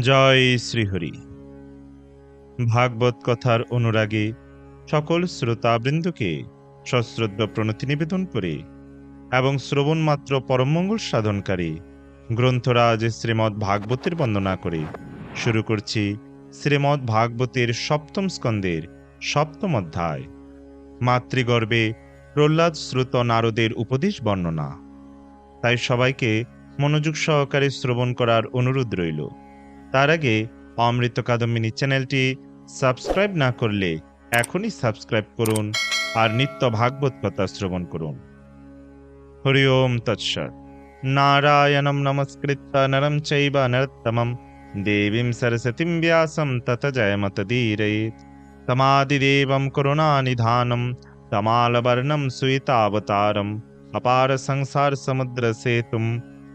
জয় শ্রীহরি। ভাগবত কথার অনুরাগে সকল শ্রোতাবৃন্দকে সশ্রদ্ধ প্রণতি নিবেদন করে এবং শ্রবণ মাত্র পরমঙ্গল সাধনকারী গ্রন্থরাজ শ্রীমদ্ ভাগবতের বন্দনা করে শুরু করছি শ্রীমদ্ ভাগবতের সপ্তম স্কন্দের সপ্তম অধ্যায়। মাতৃগর্ভে প্রহ্লাদ শ্রুত নারদের উপদেশ বর্ণনা। তাই সবাইকে মনোযোগ সহকারে শ্রবণ করার অনুরোধ রইল। তার আগে অমৃত কাদম্বিনী চ্যানেলটি সাবস্ক্রাইব না করলে এখনই সাবস্ক্রাইব করুন আর নিত্য ভাগবত কথা শ্রবণ করুন হরি ওম তৎসৎ নারায়ণম নমস্কৃত্য নরম চৈব নরোত্তমম দেবীম সরস্বতীম ব্যাসম তত জয়মতদীরয়েত তমাদিদেবম করুণানিধানম তমালবর্ণম সুইতাবতারম अपार संसार समुद्र से तुम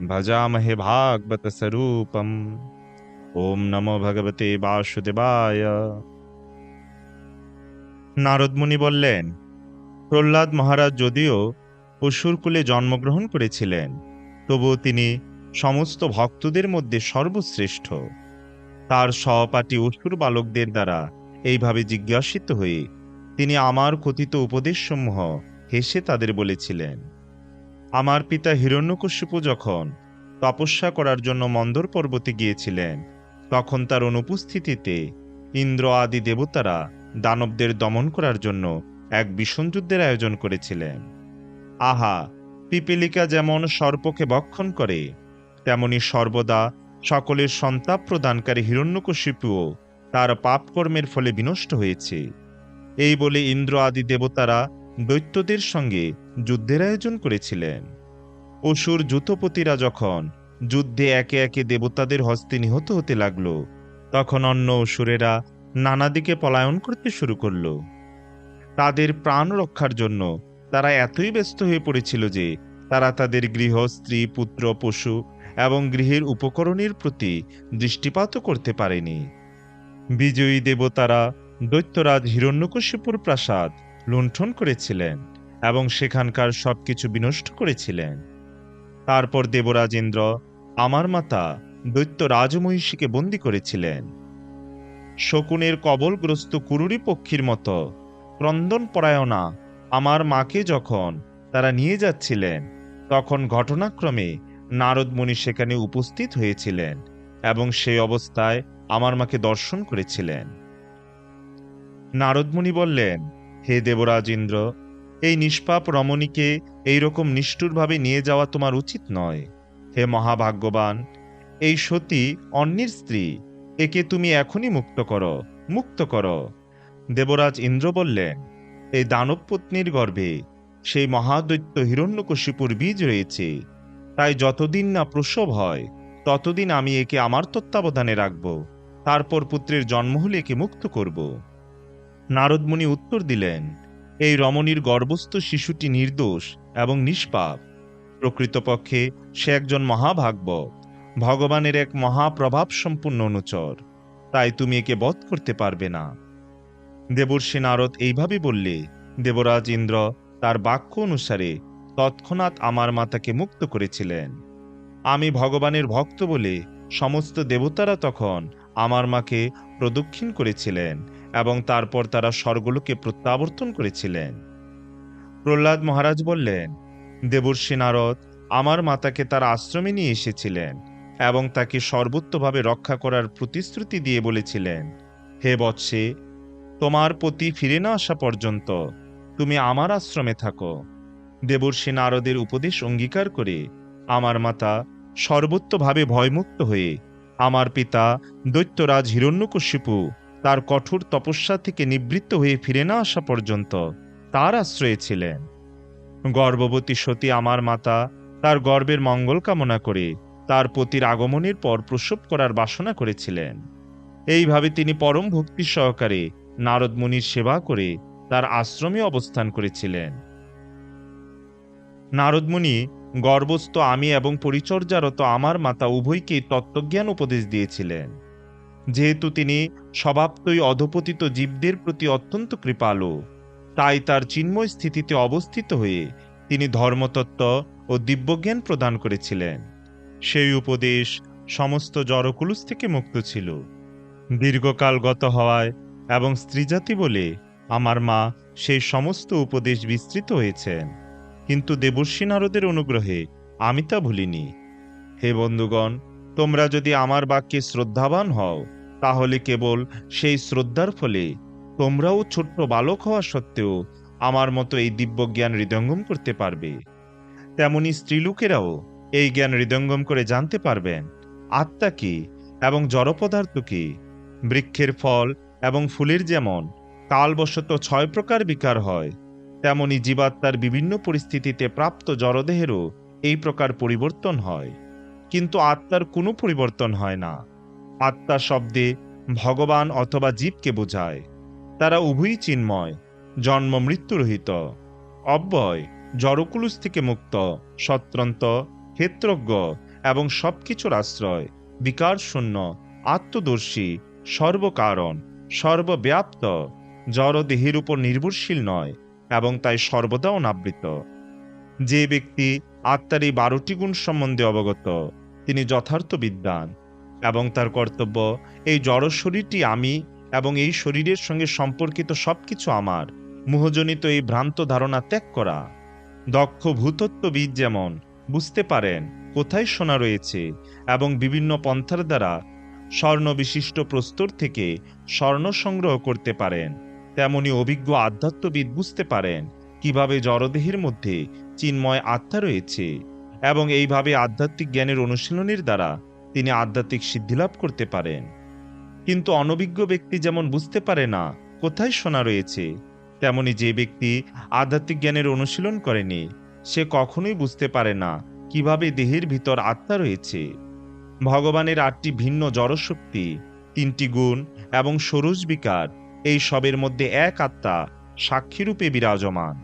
भजामहे भागवत स्वरूपम ওম নমো ভগবতে বাসুদেবায়। নারদমুনি বললেন, প্রহ্লাদ মহারাজ যদিও অসুরকুলে জন্মগ্রহণ করেছিলেন তবু তিনি সমস্ত ভক্তদের মধ্যে সর্বশ্রেষ্ঠ। তার সহপাঠী অসুর বালকদের দ্বারা এইভাবে জিজ্ঞাসিত হয়ে তিনি আমার কথিত উপদেশসমূহ হেসে তাদের বলেছিলেন, আমার পিতা হিরণ্যকশিপু যখন তপস্যা করার জন্য মন্দর পর্বতে গিয়েছিলেন তখন তার অনুপস্থিতিতে ইন্দ্র আদি দেবতারা দানবদের দমন করার জন্য এক ভীষণ যুদ্ধের আয়োজন করেছিলেন। আহা, পিপিলিকা যেমন সর্পকে বক্ষণ করে, তেমনি সর্বদা সকলের সন্তাপ প্রদানকারী হিরণ্যকশিপুও তার পাপকর্মের ফলে বিনষ্ট হয়েছে। এই বলে ইন্দ্র আদি দেবতারা দৈত্যদের সঙ্গে যুদ্ধের আয়োজন করেছিলেন। অসুর যুতপতিরা যখন যুদ্ধে একে একে দেবতাদের হস্তে নিহত হতে লাগল। তখন অন্য অসুরেরা নানা দিকে পলায়ন করতে শুরু করল। তাদের প্রাণ রক্ষার জন্য তারা এতই ব্যস্ত হয়ে পড়েছিল যে তারা তাদের গৃহ, স্ত্রী, পুত্র, পশু এবং গৃহের উপকরণের প্রতি দৃষ্টিপাতও করতে পারেনি। বিজয়ী দেবতারা দৈত্যরাজ হিরণ্যকশিপুর প্রাসাদ লুণ্ঠন করেছিলেন এবং সেখানকার সবকিছু বিনষ্ট করেছিলেন। তারপর দেবরাজ ইন্দ্র আমার মাতা দৈত্য রাজমহিষীকে বন্দি করেছিলেন। শকুনের কবলগ্রস্ত কুরুরি পক্ষীর মতো ক্রন্দন পরায়ণা আমার মাকে যখন তারা নিয়ে যাচ্ছিলেন, তখন ঘটনাক্রমে নারদ মুনি সেখানে উপস্থিত হয়েছিলেন এবং সেই অবস্থায় আমার মাকে দর্শন করেছিলেন। নারদমুনি বললেন, হে দেবরাজ ইন্দ্র, এই নিষ্পাপ রমণীকে এইরকম নিষ্ঠুরভাবে নিয়ে যাওয়া তোমার উচিত নয়। হে মহাভাগ্যবান, এই সতী অন্যের স্ত্রী, একে তুমি এখনই মুক্ত করো মুক্ত করো। দেবরাজ ইন্দ্র বললেন, এই দানব পত্নীর গর্ভে সেই মহাদৈত্য হিরণ্যকশিপুর বীজ রয়েছে। তাই যতদিন না প্রসব হয়, ততদিন আমি একে আমার তত্ত্বাবধানে রাখব, তারপর পুত্রের জন্ম হলে একে মুক্ত করব। নারদমুনি উত্তর দিলেন, এই রমণীর গর্ভস্থ শিশুটি নির্দোষ এবং নিষ্পাপ। প্রকৃতপক্ষে সে একজন মহাভাগবত ভগবানের এক মহাপ্রভাব সম্পূর্ণ অনুচর। তাই তুমি একে বধ করতে পারবে না। দেবর্ষী নারদ এইভাবে বললে, দেবরাজ ইন্দ্র, তার বাক্য অনুসারে তৎক্ষণাৎ আমার মাতাকে মুক্ত করেছিলেন। আমি ভগবানের ভক্ত বলে সমস্ত দেবতারা তখন আমার মাকে প্রদক্ষিণ করেছিলেন এবং তারপর তারা স্বর্গলোকে প্রত্যাবর্তন করেছিলেন। প্রহ্লাদ মহারাজ বললেন দেবর্ষী নারদ আমার মাতাকে তার আশ্রমে নিয়ে এসেছিলেন এবং তাকে সর্বোত্তভাবে রক্ষা করার প্রতিশ্রুতি দিয়ে বলেছিলেন, হে বৎসে, তোমার প্রতি ফিরে না আসা পর্যন্ত তুমি আমার আশ্রমে থাকো দেবর্ষী নারদের উপদেশ অঙ্গীকার করে আমার মাতা সর্বোত্তভাবে ভয়মুক্ত হয়ে আমার পিতা দৈত্যরাজ হিরণ্যকশিপু তার কঠোর তপস্যা থেকে নিবৃত্ত হয়ে ফিরে না আসা পর্যন্ত তার আশ্রয়ে ছিলেন। গর্ভবতী সতী আমার মাতা, তার গর্বের মঙ্গল কামনা করে তার পতির আগমনের পর প্রসব করার বাসনা করেছিলেন। এইভাবে তিনি পরম ভক্তি সহকারে নারদ মুনির সেবা করে তার আশ্রমে অবস্থান করেছিলেন। নারদমুনি গর্ভস্থ আমি এবং পরিচর্যারত আমার মাতা উভয়কে তত্ত্বজ্ঞান উপদেশ দিয়েছিলেন। যেহেতু তিনি স্বভাবতই অধপতিত জীবদের প্রতি অত্যন্ত কৃপালু তাই তার চিন্ময় স্থিতিতে অবস্থিত হয়ে তিনি ধর্মতত্ত্ব ও দিব্যজ্ঞান প্রদান করেছিলেন। সেই উপদেশ সমস্ত জড়কুলুস থেকে মুক্ত ছিল। দীর্ঘকাল গত হওয়ায় এবং স্ত্রীজাতি বলে আমার মা সেই সমস্ত উপদেশ বিস্তৃত হয়েছেন। কিন্তু দেবর্ষী নারদের অনুগ্রহে আমি তা ভুলিনি। হে বন্ধুগণ, তোমরা যদি আমার বাক্যে শ্রদ্ধাবান হও, তাহলে কেবল সেই শ্রদ্ধার ফলে তোমরাও ছোট্ট বালক হওয়া সত্ত্বেও আমার মতো এই দিব্য জ্ঞান হৃদয়ঙ্গম করতে পারবে। তেমনি স্ত্রীলোকেরাও এই জ্ঞান হৃদয়ঙ্গম করে জানতে পারবেন আত্মা কি এবং জড়পদার্থ কি বৃক্ষের ফল এবং ফুলের যেমন কালবশত ছয় প্রকার বিকার হয়, তেমনি জীবাত্মার বিভিন্ন পরিস্থিতিতে প্রাপ্ত জড়দেহেরও এই প্রকার পরিবর্তন হয়। কিন্তু আত্মার কোনো পরিবর্তন হয় না। আত্মা শব্দে ভগবান অথবা জীবকে বোঝায়। তারা উভয়ই চিন্ময়, জন্ম মৃত্যুরহিত। অব্যয়, জড়কুলুস থেকে মুক্ত, সত্রন্ত, ক্ষেত্রজ্ঞ এবং সবকিছুর আশ্রয় বিকার শূন্য আত্মদর্শী, সর্বকারণ, সর্বব্যাপ্ত জড় দেহের উপর নির্ভরশীল নয় এবং তাই সর্বদা অনাবৃত। যে ব্যক্তি আত্মার এই বারোটি গুণ সম্বন্ধে অবগত, তিনি যথার্থ বিদ্যান এবং তার কর্তব্য, এই জড় শরীরটি আমি এবং এই শরীরের সঙ্গে সম্পর্কিত সবকিছু আমার। মোহজনিত এই ভ্রান্ত ধারণা ত্যাগ করা। দক্ষ ভূতত্ত্ববিদ যেমন, বুঝতে পারেন কোথায় সোনা রয়েছে এবং বিভিন্ন পন্থার দ্বারা স্বর্ণ বিশিষ্ট প্রস্তর থেকে স্বর্ণ সংগ্রহ করতে পারেন। তেমনি অভিজ্ঞ আধ্যাত্মবিদ বুঝতে পারেন কীভাবে জড়দেহের মধ্যে চিন্ময় আত্মা রয়েছে এবং এইভাবে আধ্যাত্মিক জ্ঞানের অনুশীলনের দ্বারা তিনি আধ্যাত্মিক সিদ্ধিলাভ করতে পারেন। কিন্তু অনভিজ্ঞ ব্যক্তি যেমন বুঝতে পারে না, কোথায় সোনা রয়েছে, তেমনি যে ব্যক্তি আধ্যাত্মিক জ্ঞানের অনুশীলন করেনি, সে কখনোই বুঝতে পারে না কীভাবে দেহের ভিতর আত্মা রয়েছে। ভগবানের আটটি ভিন্ন জড়শক্তি, তিনটি গুণ এবং সরোজ বিকার, এই সবের মধ্যে এক আত্মা সাক্ষীরূপে বিরাজমান।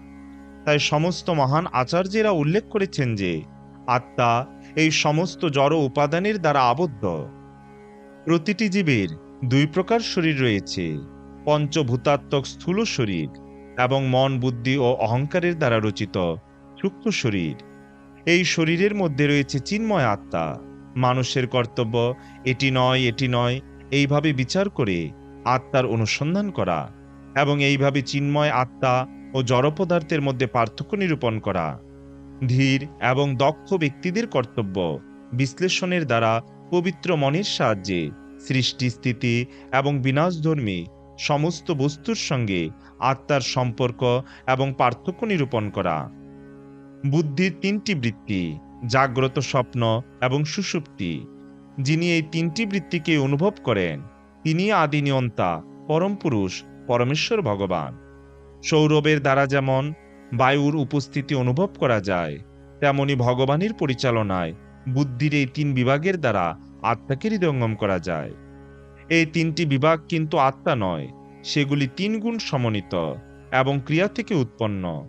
তাই সমস্ত মহান আচার্যেরা উল্লেখ করেছেন যে, আত্মা এই সমস্ত জড় উপাদানের দ্বারা আবদ্ধ। প্রতিটি জীবের দুই প্রকার শরীর রয়েছে, পঞ্চভূতাত্মক স্থূল শরীর এবং মন বুদ্ধি ও অহংকারের দ্বারা রচিত সূক্ষ্ম শরীর। এই শরীরের মধ্যে রয়েছে চিন্ময় আত্মা। মানুষের কর্তব্য, এটি নয় এটি নয় এইভাবে বিচার করে আত্মার অনুসন্ধান করা এবং এইভাবে চিন্ময় আত্মা ও জড় পদার্থের মধ্যে পার্থক্য নিরূপণ করা। ধীর এবং দক্ষ ব্যক্তিদের কর্তব্য বিশ্লেষণের দ্বারা পবিত্র মনের সাহায্যে সৃষ্টি স্থিতি এবং বিনাশধর্মী সমস্ত বস্তুর সঙ্গে আত্মার সম্পর্ক এবং পার্থক্য নিরূপণ করা। বুদ্ধির তিনটি বৃত্তি, জাগ্রত স্বপ্ন এবং সুষুপ্তি যিনি এই তিনটি বৃত্তিকে অনুভব করেন, তিনি আদি নিয়ন্তা পরম পুরুষ, পরমেশ্বর ভগবান। সৌরভের দ্বারা যেমন বায়ুর উপস্থিতি অনুভব করা যায়, তেমনি ভগবানের পরিচালনায় বুদ্ধির এই তিন বিভাগের দ্বারা আত্মাকে হৃদয়ঙ্গম করা যায়। এই তিনটি বিভাগ কিন্তু আত্মা নয়, সেগুলি তিন গুণ সমন্বিত এবং ক্রিয়া থেকে উৎপন্ন।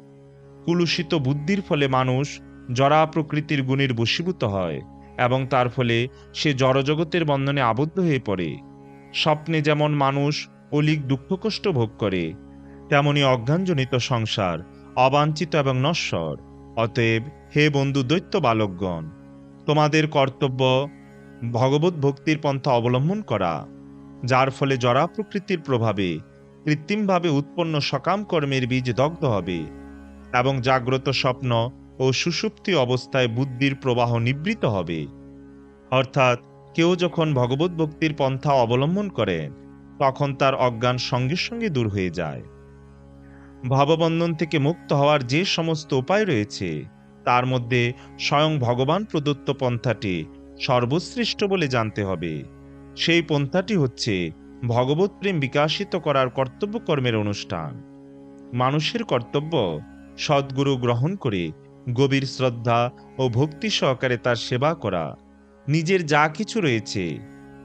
কুলুষিত বুদ্ধির ফলে মানুষ জরা প্রকৃতির গুণের বশীভূত হয় এবং তার ফলে সে জড়জগতের বন্ধনে আবদ্ধ হয়ে পড়ে। স্বপ্নে যেমন মানুষ অলিক দুঃখ কষ্ট ভোগ করে, তেমনি অজ্ঞানজনিত সংসার, অবাঞ্ছিত এবং নশ্বর। অতএব, হে বন্ধু দৈত্য বালকগণ, তোমাদের কর্তব্য ভগবত ভক্তির পন্থা অবলম্বন করা, যার ফলে জরা প্রকৃতির প্রভাবে কৃত্রিমভাবে উৎপন্ন সকাম কর্মের বীজ দগ্ধ হবে এবং জাগ্রত স্বপ্ন ও সুষুপ্তি অবস্থায় বুদ্ধির প্রবাহ নিবৃত হবে। অর্থাৎ কেউ যখন ভগবত ভক্তির পন্থা অবলম্বন করেন তখন তার অজ্ঞান সঙ্গে সঙ্গে দূর হয়ে যায়। ভাববন্ধন থেকে মুক্ত হওয়ার যে সমস্ত উপায় রয়েছে, তার মধ্যে স্বয়ং ভগবান প্রদত্ত পন্থাটি সর্বশ্রেষ্ঠ বলে জানতে হবে। সেই পন্থাটি হচ্ছে ভগবত প্রেম বিকাশিত করার কর্তব্য কর্মের অনুষ্ঠান। মানুষের কর্তব্য সদ্গুরু গ্রহণ করে গভীর শ্রদ্ধা ও ভক্তি সহকারে তার সেবা করা। নিজের যা কিছু রয়েছে,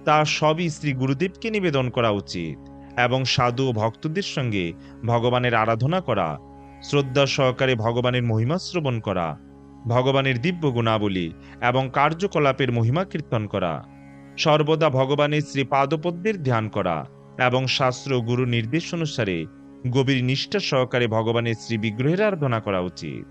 তা সবই শ্রী গুরুদেবকে নিবেদন করা উচিত এবং সাধু ও ভক্তদের সঙ্গে ভগবানের আরাধনা করা, শ্রদ্ধা সহকারে ভগবানের মহিমা শ্রবণ করা ভগবানের দিব্য গুণাবলী এবং কার্যকলাপের মহিমা কীর্তন করা। সর্বদা ভগবানের শ্রী পাদপদ্মের ধ্যান করা এবং শাস্ত্র গুরু নির্দেশ অনুসারে গভীর নিষ্ঠা সহকারে ভগবানের শ্রী বিগ্রহের আরাধনা করা উচিত।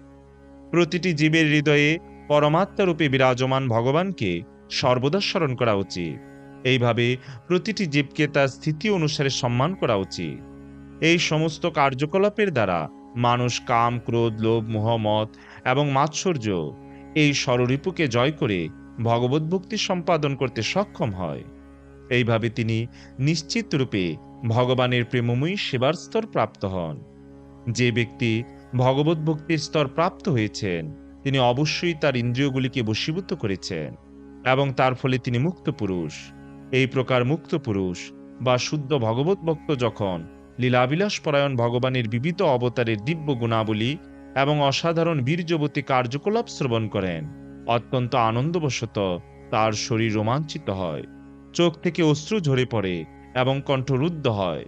প্রতিটি জীবের হৃদয়ে পরমাত্মা রূপে বিরাজমান ভগবানকে সর্বদা স্মরণ করা উচিত। এইভাবে প্রতিটি জীবকে তার স্থিতি অনুসারে সম্মান করা উচিত। এই সমস্ত কার্যকলাপের দ্বারা মানুষ কাম, ক্রোধ, লোভ মোহমত এবং মাৎসর্য। এই স্বরূপুকে জয় করে ভগবত ভক্তি সম্পাদন করতে সক্ষম হয়। এইভাবে তিনি নিশ্চিত রূপে ভগবানের প্রেমময়ী সেবার স্তর প্রাপ্ত হন। যে ব্যক্তি ভগবত ভক্তির স্তর প্রাপ্ত হয়েছেন, তিনি অবশ্যই তার ইন্দ্রিয়গুলিকে বশীভূত করেছেন এবং তার ফলে তিনি মুক্ত পুরুষ। এই প্রকার মুক্ত পুরুষ বা শুদ্ধ ভগবত ভক্ত যখন লীলাবিলাস পরায়ণ ভগবানের বিবিধ অবতারের দিব্য গুণাবলী এবং অসাধারণ বীর্যবতী কার্যকলাপ শ্রবণ করেন। অত্যন্ত আনন্দবশত তার শরীর রোমাঞ্চিত হয়, চোখ থেকে অশ্রু ঝরে পড়ে এবং কণ্ঠরুদ্ধ হয়।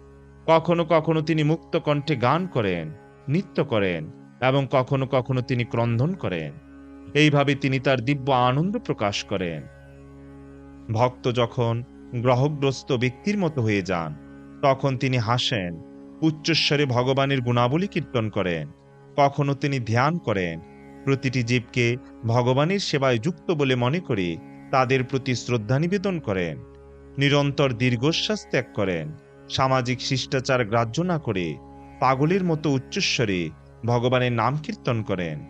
কখনো কখনো তিনি মুক্ত কণ্ঠে গান করেন, নৃত্য করেন এবং কখনো কখনো তিনি ক্রন্দন করেন। এইভাবে তিনি তার দিব্য আনন্দ প্রকাশ করেন। ভক্ত যখন গ্রহগ্রস্ত ব্যক্তির মতো হয়ে যান, তখন তিনি হাসেন, উচ্চস্বরে ভগবানের গুণাবলী কীর্তন করেন। কখনো তিনি ধ্যান করেন। প্রতিটি জীবকে ভগবানের সেবায় যুক্ত বলে মনে করে তাদের প্রতি শ্রদ্ধা নিবেদন করেন। নিরন্তর দীর্ঘশ্বাস ত্যাগ করেন। সামাজিক শিষ্টাচার গ্রাহ্য না করে পাগলের মতো উচ্চস্বরে ভগবানের নাম কীর্তন করেন।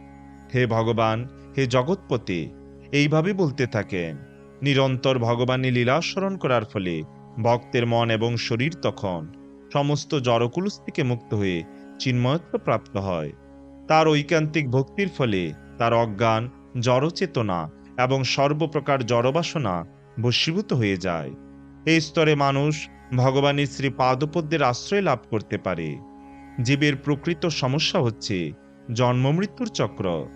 হে ভগবান, হে জগৎপতি, এইভাবে বলতে থাকেন, নিরন্তর ভগবানের লীলা স্মরণ করার ফলে ভক্তের মন এবং শরীর তখন সমস্ত জড়কুলুস থেকে মুক্ত হয়ে চিন্ময়ত্ব প্রাপ্ত হয়। তার ঐকান্তিক ভক্তির ফলে তার অজ্ঞান, জড়চেতনা এবং সর্বপ্রকার জড়বাসনা বশীভূত হয়ে যায়। এই স্তরে মানুষ ভগবানের শ্রী পাদপদ্মের আশ্রয় লাভ করতে পারে। জীবের প্রকৃত সমস্যা হচ্ছে জন্ম মৃত্যুর চক্র।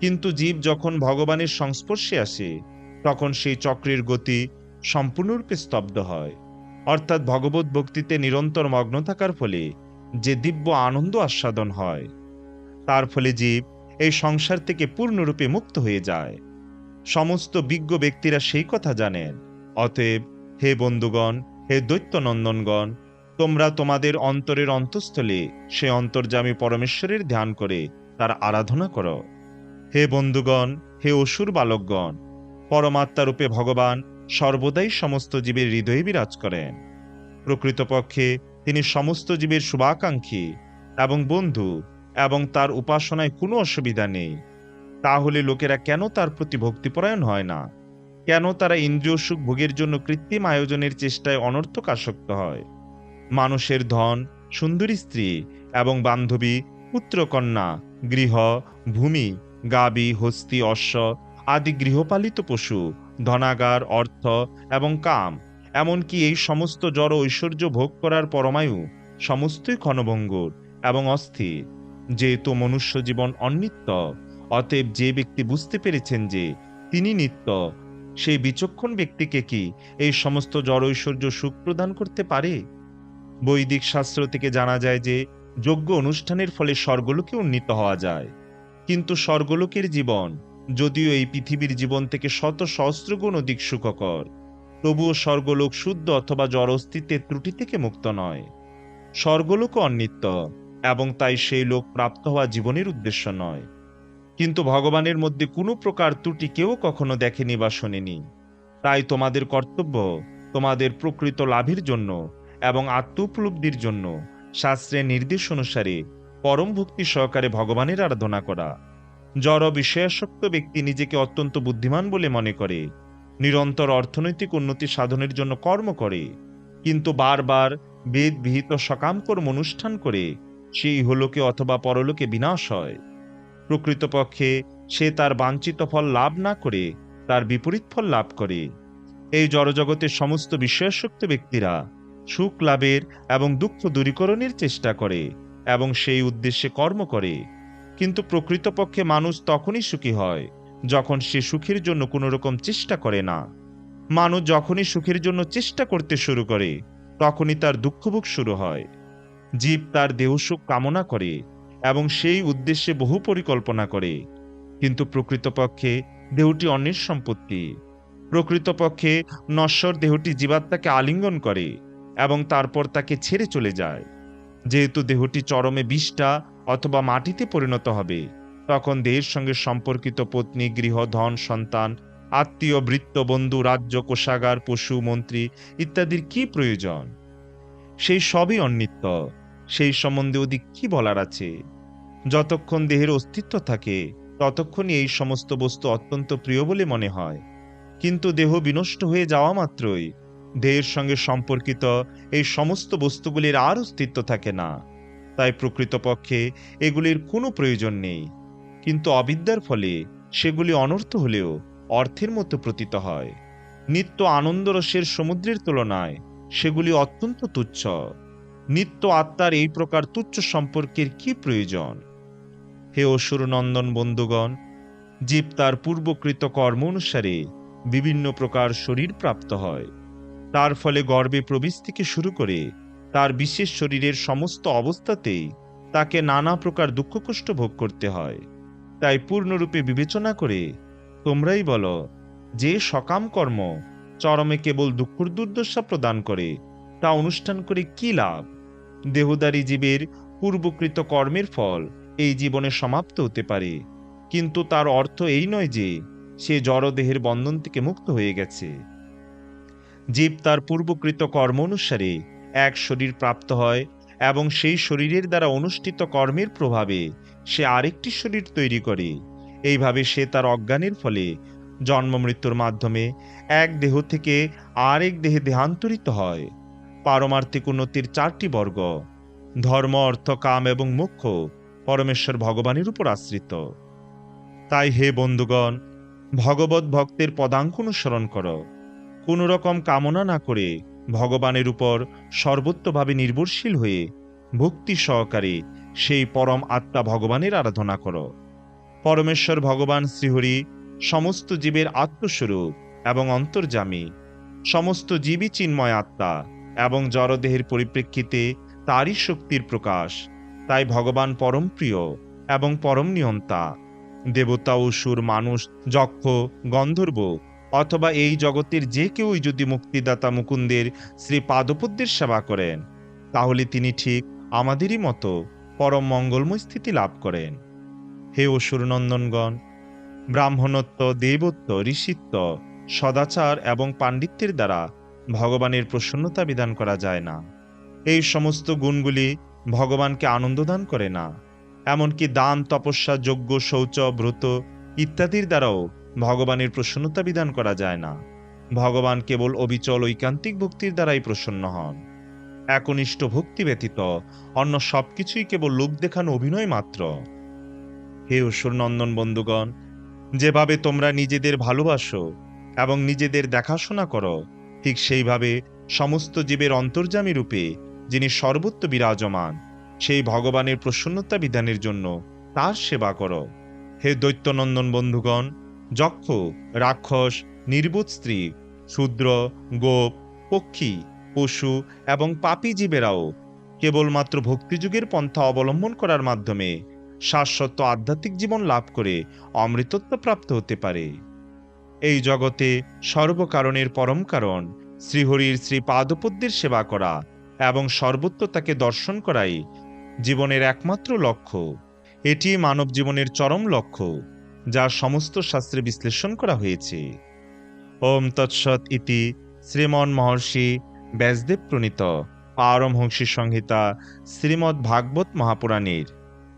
কিন্তু জীব যখন ভগবানের সংস্পর্শে আসে, তখন সেই চক্রের গতি সম্পূর্ণরূপে স্তব্ধ হয়। অর্থাৎ ভগবত ভক্তিতে নিরন্তর মগ্ন থাকার ফলে যে দিব্য আনন্দ আস্বাদন হয় তার ফলে জীব এই সংসার থেকে পূর্ণরূপে মুক্ত হয়ে যায়। সমস্ত বিজ্ঞ ব্যক্তিরা সেই কথা জানেন। অতএব, হে বন্ধুগণ, হে দৈত্যনন্দনগণ, তোমরা তোমাদের অন্তরের অন্তঃস্থলে সে অন্তর্যামী পরমেশ্বরের ধ্যান করে তার আরাধনা করো। হে বন্ধুগণ, হে অসুর বালকগণ, পরমাত্মারূপে ভগবান সর্বদাই সমস্ত জীবের হৃদয়ে বিরাজ করেন। প্রকৃতপক্ষে তিনি সমস্ত জীবের শুভাকাঙ্ক্ষী এবং বন্ধু। এবং তার উপাসনায় কোনো অসুবিধা নেই। তাহলে লোকেরা কেন তার প্রতি ভক্তিপরায়ণ হয় না? কেন তারা ইন্দ্রিয় সুখ ভোগের জন্য কৃত্রিম আয়োজনের চেষ্টায় অনর্থক আসক্ত হয়? মানুষের ধন, সুন্দরী স্ত্রী এবং বান্ধবী পুত্রকন্যা গৃহ, ভূমি, গাবি, হস্তি, অশ্ব আদি গৃহপালিত পশু, ধনাগার, অর্থ এবং কাম, এমনকি এই সমস্ত জড় ঐশ্বর্য ভোগ করার পরমায়ু সমস্তই ক্ষণভঙ্গুর এবং অস্থির। যেহেতু মনুষ্য জীবন অনিত্য অতএব যে ব্যক্তি বুঝতে পেরেছেন যে তিনি নিত্য, সেই বিচক্ষণ ব্যক্তিকে কি এই সমস্ত জড় ঐশ্বর্য, সুখ প্রদান করতে পারে? বৈদিক শাস্ত্র থেকে জানা যায় যে যোগ্য অনুষ্ঠানের ফলে স্বর্গলোকে উন্নীত হওয়া যায়। কিন্তু স্বর্গলোকের জীবন, যদিও এই পৃথিবীর জীবন থেকে শত সহস্র গুণ অধিক সুখকর, তবুও স্বর্গলোক শুদ্ধ অথবা জড় অস্তিত্বের ত্রুটি থেকে মুক্ত নয়। স্বর্গলোকও অনিত্য এবং তাই সেই লোক প্রাপ্ত হওয়া জীবনের উদ্দেশ্য নয়। কিন্তু ভগবানের মধ্যে কোনো প্রকার ত্রুটি কেউ কখনো দেখেনি বা শোনেনি। তাই তোমাদের কর্তব্য তোমাদের প্রকৃত লাভের জন্য এবং আত্মোপলব্ধির জন্য শাস্ত্রের নির্দেশ অনুসারে পরম ভক্তি সহকারে ভগবানের আরাধনা করা। জড় বিষয়াসক্ত ব্যক্তি নিজেকে অত্যন্ত বুদ্ধিমান বলে মনে করে, নিরন্তর অর্থনৈতিক উন্নতি সাধনের জন্য কর্ম করে, কিন্তু বারবার বেদ বিহিত সকামকর্ম অনুষ্ঠান করে সেই হলোকে অথবা পরলোকে বিনাশ হয়। প্রকৃতপক্ষে সে তার বাঞ্ছিত ফল লাভ না করে, তার বিপরীত ফল লাভ করে। এই জড়জগতের সমস্ত বিষয়াসক্ত ব্যক্তিরা সুখ লাভের এবং দুঃখ দূরীকরণের চেষ্টা করে এবং সেই উদ্দেশ্যে কর্ম করে। কিন্তু প্রকৃতপক্ষে মানুষ তখনই সুখী হয় যখন সে সুখের জন্য কোনো রকম চেষ্টা করে না। মানুষ যখনই সুখের জন্য চেষ্টা করতে শুরু করে, তখনই তার দুঃখভোগ শুরু হয়। জীব তার দেহসুখ কামনা করে এবং সেই উদ্দেশ্যে বহু পরিকল্পনা করে। কিন্তু প্রকৃতপক্ষে দেহটি অন্যের সম্পত্তি। প্রকৃতপক্ষে নশ্বর দেহটি জীবাত্মাকে আলিঙ্গন করে এবং তারপর তাকে ছেড়ে চলে যায়। যেহেতু দেহটি চরমে বিষ্ঠা অথবা মাটিতে পরিণত হবে, তখন দেহের সঙ্গে সম্পর্কিত পত্নী, গৃহ, ধন, সন্তান, আত্মীয়, বৃত্ত, বন্ধু, রাজ্য, কোষাগার, পশু, মন্ত্রী ইত্যাদির কি প্রয়োজন? সেই সবই অনিত্য। সেই সম্বন্ধে অধিক কি বলার আছে? যতক্ষণ দেহের অস্তিত্ব থাকে, ততক্ষণই এই সমস্ত বস্তু অত্যন্ত প্রিয় বলে মনে হয়। কিন্তু দেহ বিনষ্ট হয়ে যাওয়া মাত্রই দেহের সঙ্গে সম্পর্কিত এই সমস্ত বস্তুগুলির আর অস্তিত্ব থাকে না। তাই প্রকৃতপক্ষে এগুলির কোনো প্রয়োজন নেই। কিন্তু অবিদ্যার ফলে সেগুলি অনর্থ হলেও অর্থের মতো প্রতীত হয়। নিত্য আনন্দরসের সমুদ্রের তুলনায় সেগুলি অত্যন্ত তুচ্ছ। নিত্য আত্মার এই প্রকার তুচ্ছ সম্পর্কের কি প্রয়োজন? হে অসুরনন্দন বন্ধুগণ, জীব তার পূর্বকৃত কর্ম অনুসারে বিভিন্ন প্রকার শরীর প্রাপ্ত হয়। তার ফলে গর্বে প্রবেশ থেকে শুরু করে তার বিশেষ শরীরের সমস্ত অবস্থাতেই তাকে নানা প্রকার দুঃখ কষ্ট ভোগ করতে হয়। তাই পূর্ণরূপে বিবেচনা করে তোমরাই বলো, যে সকাম কর্ম চরমে কেবল দুঃখর দুর্দশা প্রদান করে, তা অনুষ্ঠান করে কি লাভ? দেহদারী জীবের পূর্বকৃত কর্মের ফল। এই জীবনে সমাপ্ত হতে পারে। কিন্তু তার অর্থ এই নয় যে, সে জড়দেহের বন্ধন থেকে মুক্ত হয়ে গেছে। জীব তার পূর্বকৃত কর্ম অনুসারে এক শরীর প্রাপ্ত হয় এবং সেই শরীরের দ্বারা অনুষ্ঠিত কর্মের প্রভাবে সে আরেকটি শরীর তৈরি করে। এইভাবে সে তার অজ্ঞানের ফলে জন্ম মৃত্যুর মাধ্যমে এক দেহ থেকে আরেক দেহে দেহান্তরিত হয়। পারমার্থিক উন্নতির চারটি বর্গ। ধর্ম, অর্থ, কাম এবং মোক্ষ পরমেশ্বর ভগবানের উপর আশ্রিত। তাই হে বন্ধুগণ, ভগবত ভক্তের পদাঙ্ক অনুসরণ করো। কোন রকম কামনা না করে ভগবানের উপর সর্বত্রভাবে নির্ভরশীল হয়ে ভক্তি সহকারে সেই পরম আত্মা ভগবানের আরাধনা করো। পরমেশ্বর ভগবান শ্রীহরি সমস্ত জীবের আত্মস্বরূপ এবং অন্তর্যামী, সমস্ত জীবই চিন্ময় আত্মা। এবং জড়দেহের পরিপ্রেক্ষিতে তারই শক্তির প্রকাশ। তাই ভগবান পরম প্রিয় এবং পরম নিয়ন্তা। দেবতা অসুর মানুষ, যক্ষ, গন্ধর্ব অথবা এই জগতের যে কেউই যদি মুক্তিদাতা মুকুন্দের শ্রী পাদপদ্মের সেবা করেন, তাহলে তিনি ঠিক আমাদেরই মতো পরম মঙ্গলময় স্থিতি লাভ করেন। হে অসুরনন্দনগণ ব্রাহ্মণত্ব দেবত্ব ঋষিত্ব, সদাচার এবং পাণ্ডিত্যের দ্বারা ভগবানের প্রসন্নতা বিধান করা যায় না। এই সমস্ত গুণগুলি ভগবানকে আনন্দদান করে না। এমনকি দান, তপস্যা, যজ্ঞ, শৌচ, ব্রত ইত্যাদির দ্বারাও ভগবানের প্রসন্নতা বিধান করা যায় না। ভগবান কেবল অবিচল, ঐকান্তিক ভক্তির দ্বারাই প্রসন্ন হন। একনিষ্ঠ ভক্তি ব্যতীত অন্য সবকিছুই কেবল লোক দেখানো অভিনয় মাত্র। হে অসুরনন্দন বন্ধুগণ, যেভাবে তোমরা নিজেদের ভালোবাসো এবং নিজেদের দেখাশোনা করো ঠিক সেইভাবে সমস্ত জীবের অন্তর্যামী রূপে যিনি সর্বত্র বিরাজমান, সেই ভগবানের প্রসন্নতা বিধানের জন্য তার সেবা করো। হে দৈত্যনন্দন বন্ধুগণ, যক্ষ, রাক্ষস, নির্বোধ স্ত্রী, শূদ্র, গোপ, পক্ষী, পশু এবং পাপী জীবেরাও কেবলমাত্র ভক্তিযুগের পন্থা অবলম্বন করার মাধ্যমে শাশ্বত আধ্যাত্মিক জীবন লাভ করে অমৃতত্ব প্রাপ্ত হতে পারে। এই জগতে সর্বকারণের পরম কারণ, শ্রীহরির শ্রী পাদপদ্মের সেবা করা এবং সর্বত্র তাকে দর্শন করাই জীবনের একমাত্র লক্ষ্য। এটি মানব জীবনের চরম লক্ষ্য, যা সমস্ত শাস্ত্রে বিশ্লেষণ করা হয়েছে। ওম তৎসৎ ইতি শ্রীমন মহর্ষি ব্যাসদেব প্রণীত পারমহংসী সংহিতা শ্রীমদ্ ভাগবত মহাপুরাণের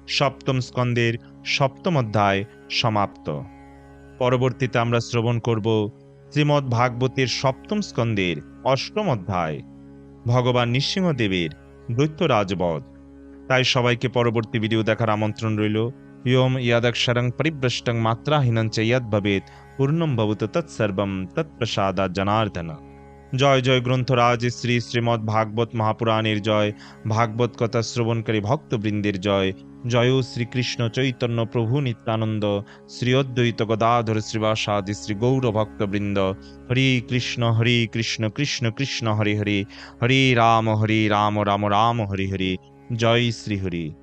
সপ্তম স্কন্দের সপ্তম অধ্যায় সমাপ্ত। পরবর্তীতে আমরা শ্রবণ করব শ্রীমদ্ ভাগবতের সপ্তম স্কন্দের অষ্টম অধ্যায়। ভগবান নৃসিংহদেবের দৈত্য রাজবধ। তাই সবাইকে পরবর্তী ভিডিও দেখার আমন্ত্রণ রইল। ইয়ম ইয়াদক্ষরং পরিব্রষ্টং চ ইয়দ ভবেত পূর্ণম ভবত তৎসর্বম তৎপ্রসাদা জনার্দন জয় জয় গ্রন্থরাজ, শ্রী শ্রীমদ্ ভাগবত মহাপুরাণের জয়, ভাগবত কথা শ্রবণকারী ভক্তবৃন্দের জয়। জয় শ্রীকৃষ্ণ চৈতন্য প্রভু নিত্যানন্দ, শ্রী অদ্বৈত গদাধর শ্রীবাসাদি শ্রী গৌর ভক্তবৃন্দ। হরি কৃষ্ণ হরি কৃষ্ণ কৃষ্ণ কৃষ্ণ, হরি হরি। হরি রাম হরি রাম রাম রাম, হরি হরি। জয় শ্রী হরি।